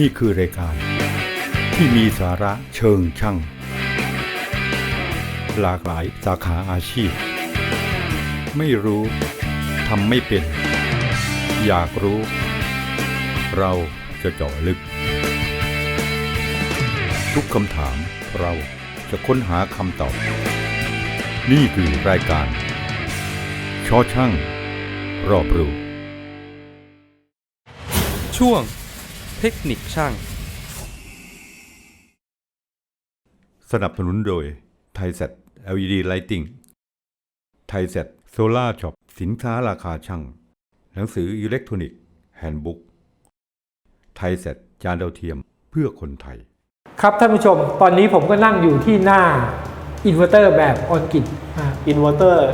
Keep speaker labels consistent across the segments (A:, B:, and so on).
A: นี่คือรายการ ที่มีสาระเชิงช่าง หลากหลายสาขาอาชีพ ไม่รู้ทำไม่เป็น อยากรู้ เราจะเจาะลึก ทุกคำถามเราจะค้นหาคำตอบ นี่คือรายการชอช่าง รอบรู้
B: ช่วง เทคนิคช่าง
A: สนับสนุนโดยไทยเซ็ต LED Lighting ไทยเซ็ตโซล่าช็อปสินค้าราคาช่าง หนังสืออิเล็กทรอนิกส์แฮนด์บุ๊กไทยเซ็ตจานดาวเทียมเพื่อคนไทย
C: ครับท่านผู้ชม ตอนนี้ผมก็นั่งอยู่ที่หน้าอินเวอร์เตอร์แบบออนกิดอ่า
D: อินเวอร์เตอร์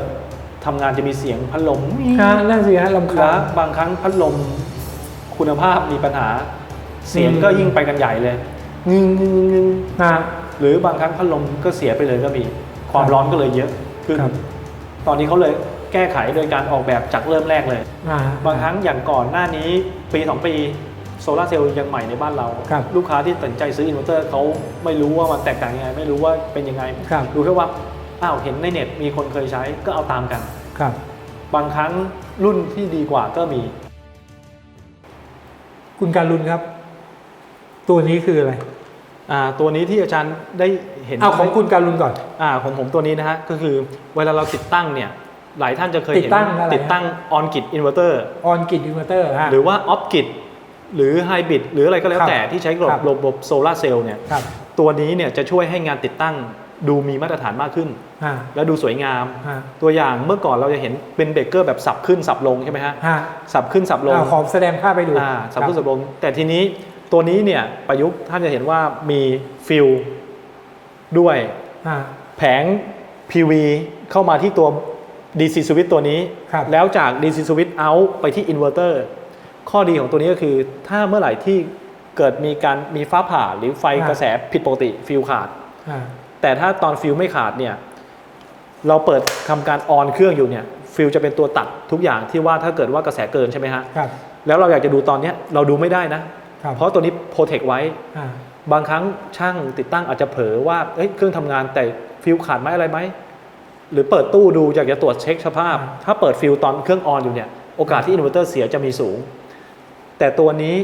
D: ทำงานจะมีเสียงพัดลม
C: ฮะนั่นสิฮะลำคา
D: และ
C: ญ
D: บางครั้งพัดลมคุณภาพมีปัญหา เสียง
C: อืม
D: ก็ยิ่งไปกันใหญ่เลยงึงงึงงึง
C: ฮะ
D: หรือบางครั้งพัดลมก็เสียไปเลยก็มี ความร้อนก็เลยเยอะขึ้น
C: ครับ
D: ตอนนี้เขาเลยแก้ไขโดยการออกแบบจากเริ่มแรกเลย
C: อ่า
D: บางครั้งอย่างก่อนหน้านี้ปีสองปีโซลาร์เซลล์ยังใหม่ในบ้านเรา
C: ครับ
D: ลูกค้าที่ตัดสินใจซื้ออินเวอร์เตอร์เขาไม่รู้ว่ามันแตกต่างยังไง ไม่รู้ว่าเป็นยังไง
C: ครับ
D: ดูแค่ว่าอ้าวเห็นในเน็ตมีคนเคยใช้ก็เอาตามกัน
C: ครับ
D: บางครั้งรุ่นที่ดีกว่าก็มี
C: คุณการุณครับ ตัวนี้คืออะไร
D: อ่าตัวนี้ที่อาจารย์ได้เห็น
C: เอาของคุณการุณก่อน
D: อ่าของผมตัวนี้นะฮะก็คือเวลาเราติดตั้งเนี่ยหลายท่านจะเคยเห็น
C: ติดตั้งอะไร
D: ติดตั้งออนกิ t อินเวอร์เตอร์
C: ออนกิดอินเวอร์เตอร์ฮะ
D: หรือว่าออฟกิ t หรือไฮบริดหรืออะไรก็แล้ว
C: ครับ
D: แต่ที่ใช้ระ
C: ครับ
D: บบระบบโซลาร์เซลล์เนี่ย
C: ครับ
D: ตัวนี้เนี่ยจะช่วยให้งานติดตั้งดูมีมาตรฐานมากขึ้น
C: ฮะ
D: และดูสวยงาม
C: ฮะ
D: ตัวอย่างเมื่อก่อนเราจะเห็นเป็นเบรกเกอร์แบบสับขึ้นสับลงใช่ไหมฮะ
C: ฮะ
D: สับขึ้นสับลง
C: อ่าขอแสดงภาพไปดู
D: อ่าสับขึ้น
C: ค
D: สั
C: รับบ
D: ลง แต่ทีนี้ ตัวนี้เนี่ยประยุกต์ท่านจะเห็นว่ามีฟิลด้วย
C: ฮะ
D: แผง PV เข้ามาที่ตัว DC switch ตัวนี้
C: ครับ
D: แล้วจาก DC switch out ไปที่อินเวอร์เตอร์ข้อดีของตัวนี้ก็คือถ้าเมื่อไหร่ที่เกิดมีการมีฟ้าผ่าหรือไฟกระแสผิดปกติฟิลขาด
C: ฮะ
D: แต่ถ้าตอนฟิลไม่ขาดเนี่ยเราเปิดทำการออนเครื่องอยู่เนี่ยฟิลจะเป็นตัวตัดทุกอย่างที่ว่าถ้าเกิดว่ากระแสเกินใช่ไหมฮะ
C: ครับ
D: แล้วเราอยากจะดูตอนเนี้ยเราดูไม่ได้นะ
C: ครับ
D: เพราะตัวนี้โปรเทคไว้
C: ฮะ
D: บางครั้งช่างติดตั้งอาจจะเผลอว่าเอ้ยเครื่องทำงานแต่ฟิลขาดไหมอะไรไหม หรือเปิดตู้ดูอยากจะตรวจเช็คสภาพ ถ้าเปิดฟิลตอนเครื่องออนอยู่เนี่ยโอกาสที่อินเวอร์เตอร์เสียจะมีสูง แต่ตัวนี้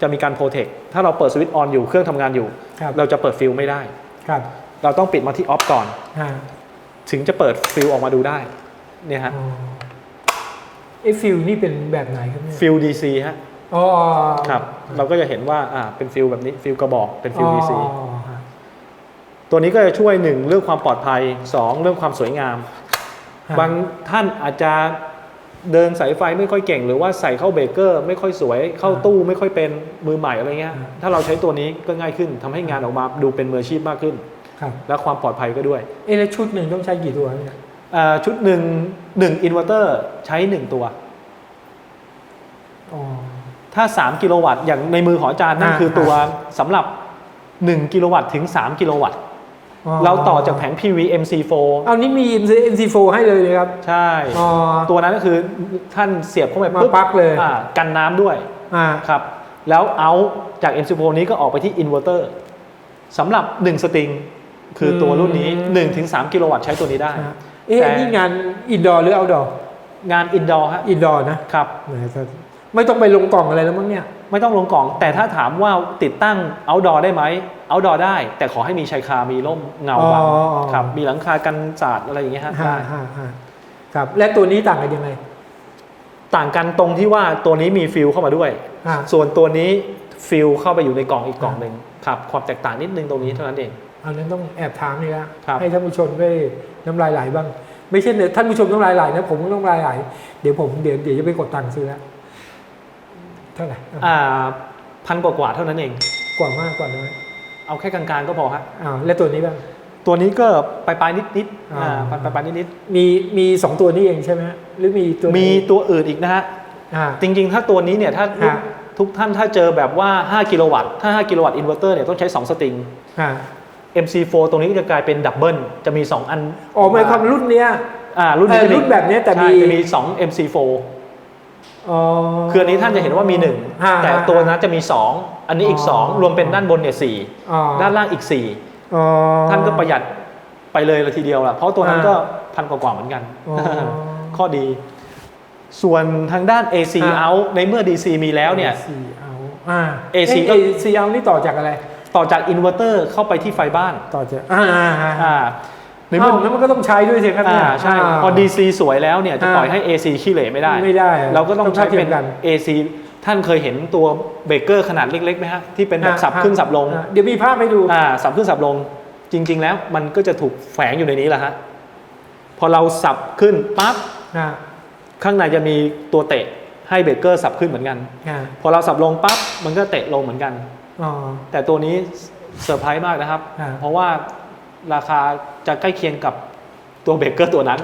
D: จะมีการโปรเทคถ้าเราเปิดสวิตช์ออนอยู่เครื่องทำงานอยู่
C: ครับ
D: เราจะเปิดฟิลไม่ได้
C: ครับ
D: เราต้องปิดมาที่ออฟก่อน
C: ฮะ
D: ถึงจะเปิดฟิลออกมาดูได้เนี่ยฮะ
C: อ๋อเอะฟิลนี่เป็นแบบไหนครับเนี่ย
D: ฟิล DC ฮะ
C: อ๋อ
D: ครับ เราก็จะเห็นว่าอ่าเป็นฟิลแบบนี้ฟิลกระบอกเป็นฟิล DC
C: อ๋อฮะ
D: ตัวนี้ก็จะช่วยหนึ่งเรื่องความปลอดภัยสองเรื่องความสวยงาม
C: ฮะ
D: บางท่านอาจจะเดินสายไฟไม่ค่อยเก่ง หรือว่าใส่เข้าเบรกเกอร์ ไม่ค่อยสวยเข้าตู้ไม่ค่อยเป็นมือใหม่อะไรเงี้ยถ้าเราใช้ตัวนี้ก็ง่ายขึ้นทำให้งานออกมาดูเป็นมืออาชีพมากขึ้น
C: ครับ
D: และความปลอดภัยก็ด้วย
C: เอะแล้วชุดหนึ่งต้องใช้กี่ตัวเนี่ย
D: อ่าชุดหนึ่งหนึ่งอินเวอร์เตอร์ใช้หนึ่งตัว
C: อ๋อ
D: ถ้า 3 กิโลวัตต์อย่างในมือของอาจารย์นั่น
C: อ่า
D: คือตัวสำหรับ 1 กิโลวัตต์ถึง 3 กิโลวัตต์ เราต่อจากแผง PV MC4
C: เอานี่มี NC4 ให้เลยเลยครับ
D: ใช่
C: อ๋อ
D: ตัวนั้นก็คือท่านเสียบเข้าไป
C: มา
D: ปุ๊บ
C: ปลั๊กเลย
D: อ่ากันน้ำด้วย
C: อ่า
D: ครับ แล้วเอาจาก MC4 นี้ก็ออกไปที่อินเวอร์เตอร์สำหรับ 1 สตริง คือตัวรุ่นนี้1-3 กิโลวัตต์ใช้ตัวนี้ได้
C: ฮะเอ๊ะ
D: แต่
C: อันนี่งานอินดอร์หรือเอาดอร์
D: งานอินดอร์ฮะ
C: อินดอร์นะครับแหมแต่ ไม่ต้องไปลงกล่องอะไรแล้วมั้งเนี่ย
D: ไม่ต้องลงกล่อง แต่ถ้าถามว่าติดตั้ง outdoor ได้ไหม outdoor ได้ แต่ขอให้มีชายคา มีร่มเงาบัง
C: อ๋ออ๋อ
D: ครับ มีหลังคากันสาดอะไรอย่างเงี้ยฮะ
C: ฮะ
D: ได้
C: ฮะฮะครับ และตัวนี้ต่างกันยังไง
D: ต่างกันตรงที่ว่าตัวนี้มีฟิลเข้ามาด้วย
C: ฮะ
D: ส่วนตัวนี้ฟิลเข้าไปอยู่ในกล่องอีกกล่องหนึ่งครับความแตกต่างนิดนึงตรงนี้เท่านั้นเอง
C: อันนั้นต้องแอบถามนี่ละ
D: ครับ
C: ให้ท่านผู้ชมได้น้ำลายไหลบ้าง ไม่ใช่เนี่ยท่านผู้ชมน้ำลายไหลนะผมก็น้ำลายไหลเดี๋ยวผมเดี๋ยวเดี๋ยวจะไปกดตังค์ซื้อละ เท่าไหร่เอา
D: อ่าพันกว่าๆเท่านั้นเอง
C: กว่ามากกว่าน้อย
D: เอาแค่กลางๆก็พอฮะ
C: อ้าวและตัวนี้บ้าง
D: ตัวนี้ก็ปลายๆนิดๆ
C: อ่า
D: อ่าปลายๆนิด
C: มีมีสองตัวนี้เองใช่ไหมฮะหรือมีตัว
D: ๆมีตัวอื่นอีกนะฮะ
C: อ่า
D: จริงๆ ถ้าตัวนี้เนี่ยถ้า
C: ฮะ
D: ทุกท่านถ้าเจอแบบว่า 5 กิโลวัตต์ ถ้า 5 กิโลวัตต์อินเวอร์เตอร์เนี่ยต้องใช้ 2 สตริง
C: อ่า
D: MC4 ตรงนี้ก็จะกลายเป็นดับเบิลจะมี 2 อัน
C: อ๋อหมายความรุ่นเนี้ย
D: อ่ารุ่นนี้
C: เออ
D: จะมี
C: รุ่นแบบเนี้ยแต่
D: ใช่
C: มี
D: จะมี 2 MC4
C: อ๋อ
D: คืออันนี้ท่านจะเห็นว่ามีหนึ่ง
C: อ่า
D: แต่ตัวนั้นจะมีสองอันนี้อีก
C: อ๋อ
D: สองรวมเป็นด้านบนเนี่ยสี่
C: อ๋อ
D: ด้านล่างอีกสี่
C: อ๋อ
D: ท่านก็ประหยัดไปเลยละทีเดียวละเพราะตัวนั้น
C: อ่า
D: ก็พันกว่าๆเหมือนกัน
C: อ๋อ
D: ข้อดี ส่วนทางด้าน AC
C: อ่า
D: out ในเมื่อ DC มีแล้วเนี่ย
C: AC เอาอ่า
D: AC
C: เอ๊ะ AC เอานี่ต่อจากอะไร
D: ต่อจากอินเวอร์เตอร์เข้าไปที่ไฟบ้าน
C: ต่อจากอ่าอ่าอ่า
D: อ่า ใน
C: ใน
D: เมื่
C: เมื่
D: อ
C: อนั้นมันก็ต้องใช้ด้วยสิครับ
D: อ่า
C: เนี่ย
D: ใช่า พอ DC สวยแล้วเนี่ยจะ
C: อ่า
D: ปล่อยให้ AC ขี้เหร่ไม่ได้
C: ไม่ได้
D: เราก็ต้องใช้
C: ท่าที
D: เป็
C: ย
D: น
C: มกัน
D: AC ท่านเคยเห็นตัวเบรกเกอร์ขนาดเล็กๆไหมฮะที่เป็นแบบสับขึ้นสับลง
C: อ่าเดี๋ยวมีภาพให้ดู
D: อ่าสับขึ้นสับลงจริง ๆ แล้วมันก็จะถูกแฝงอยู่ในนี้แหละฮะพอเราสับขึ้นปั๊บ
C: อ่า
D: ข้างในจะมีตัวเตะให้เบรกเกอร์สับขึ้นเหมือนกัน
C: อ่า
D: พอเราสับลงปั๊บมันก็เตะลงเหมือนกัน
C: อ๋อ
D: แต่ตัวนี้เซอร์ไพรส์มากนะครับ
C: อ่า
D: เพราะว่า ราคาจะใกล้เคียงกับตัวเบรกเกอร์ตัวนั้น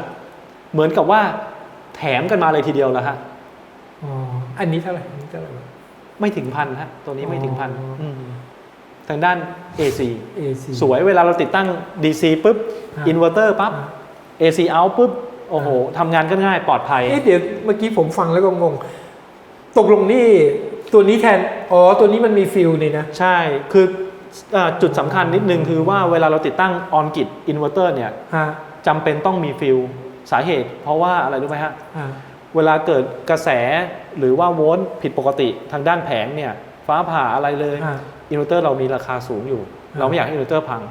D: เหมือนกับว่าแถมกันมาเลยทีเดียวแล้วฮะ
C: อ๋ออันนี้เท่าไหร่อันนี้เท่าไหร่
D: ไม่ถึงพันฮะตัวนี้ไม่ถึงพัน
C: อ๋ออื
D: มทางด้าน AC
C: AC
D: สวยเวลาเราติดตั้ง DC ปุ๊บ
C: อ่า
D: อินเวอร์เตอร์ปั๊บ
C: อ่า
D: AC out ปุ๊บโอ้โหทำงานก็ง่ายปลอดภัย
C: เอ๊ะเดี๋ยวเมื่อกี้ผมฟังแล้วก็งง ตกลงนี่ตัวนี้แทน อ๋อ ตัวนี้มันมีฟิลนี่นะ
D: ใช่ คืออ่า จุดสำคัญนิดนึงคือว่าเวลาเราติดตั้งออนกิตอินเวอร์เตอร์เนี่ย
C: ฮะ
D: จำเป็นต้องมีฟิลสาเหตุ เพราะว่าอะไรรู้ไหมฮะ
C: อ่า
D: เวลาเกิดกระแสหรือว่าโวลต์ผิดปกติทางด้านแผงเนี่ยฟ้าผ่าอะไรเลย
C: อ่า
D: อินเวอร์เตอร์เรามีราคาสูงอยู่
C: อ่า
D: เราไม่อยากให้อินเวอร์เตอร์พัง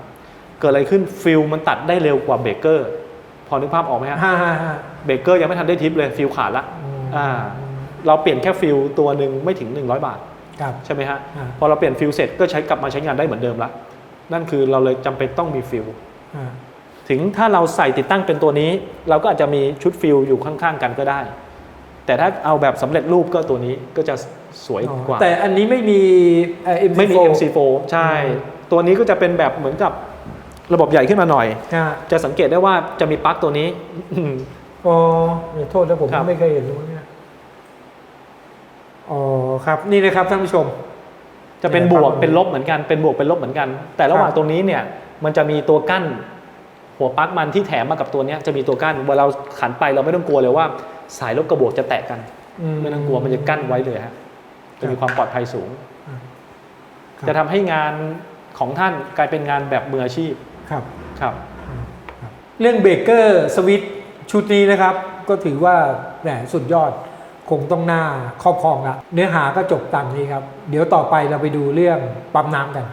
D: เกิดอะไรขึ้นฟิลมันตัดได้เร็วกว่าเบรกเกอร์ พอนึกภาพออกไหมฮะ
C: ฮ่าฮ่าฮ่า
D: เบรกเกอร์ยังไม่ทันได้ทิปเลยฟิลขาดละ
C: อืม
D: อ่า เราเปลี่ยนแค่ฟิลตัวหนึ่งไม่ถึง 100 บาท
C: ครับ
D: ใช่ไหมฮะ
C: อ่า
D: พอเราเปลี่ยนฟิลเสร็จก็ใช้กลับมาใช้งานได้เหมือนเดิมละนั่นคือเราเลยจำเป็นต้องมีฟิล
C: อ่า
D: ถึงถ้าเราใส่ติดตั้งเป็นตัวนี้ เราก็อาจจะมีชุดฟิลอยู่ข้างๆกันก็ได้ แต่ถ้าเอาแบบสำเร็จรูปก็ตัวนี้ก็จะสวยกว่า
C: แต่อันนี้ไม่มีเอ่อ MC4
D: ไม่มี MC4 ใช่
C: อืม
D: ตัวนี้ก็จะเป็นแบบเหมือนกับระบบใหญ่ขึ้นมาหน่อย
C: อ่า
D: จะสังเกตได้ว่าจะมีปลั๊กตัวนี้
C: อ๋อเดี๋ยวโทษนะผม
D: ครับ
C: ไม่เคยเห็นเลยเนี่ยอ๋อ ครับนี่นะครับท่านผู้ชม
D: จะเป็น
C: เนี่ย
D: บวก
C: ปลั๊ก
D: เป็นลบเหมือนกันเป็นบวกเป็นลบเหมือนกัน แต่ระหว่าง
C: ครับ
D: ตรงนี้เนี่ยมันจะมีตัวกั้น หัวปลั๊กมันที่แถมมากับตัวเนี้ยจะมีตัวกั้นเวลาเราขันไปเราไม่ต้องกลัวเลยว่า สายลบกับบวกจะแตะกันไม่ต้องกลัวมันจะกั้นไว้เลยฮะจะมีความปลอดภัยสูง
C: ครับ
D: จะทำให้งานของท่านกลายเป็นงานแบบมืออาชีพ
C: ครับ
D: ครับ
C: เรื่องเบรกเกอร์สวิตช์ชุดนี้นะครับ ก็ถือว่าแหมสุดยอด คงต้องหน้าครอบครองละเนื้อหาก็จบตามนี้ครับ เดี๋ยวต่อไปเราไปดูเรื่องปั๊มน้ำกัน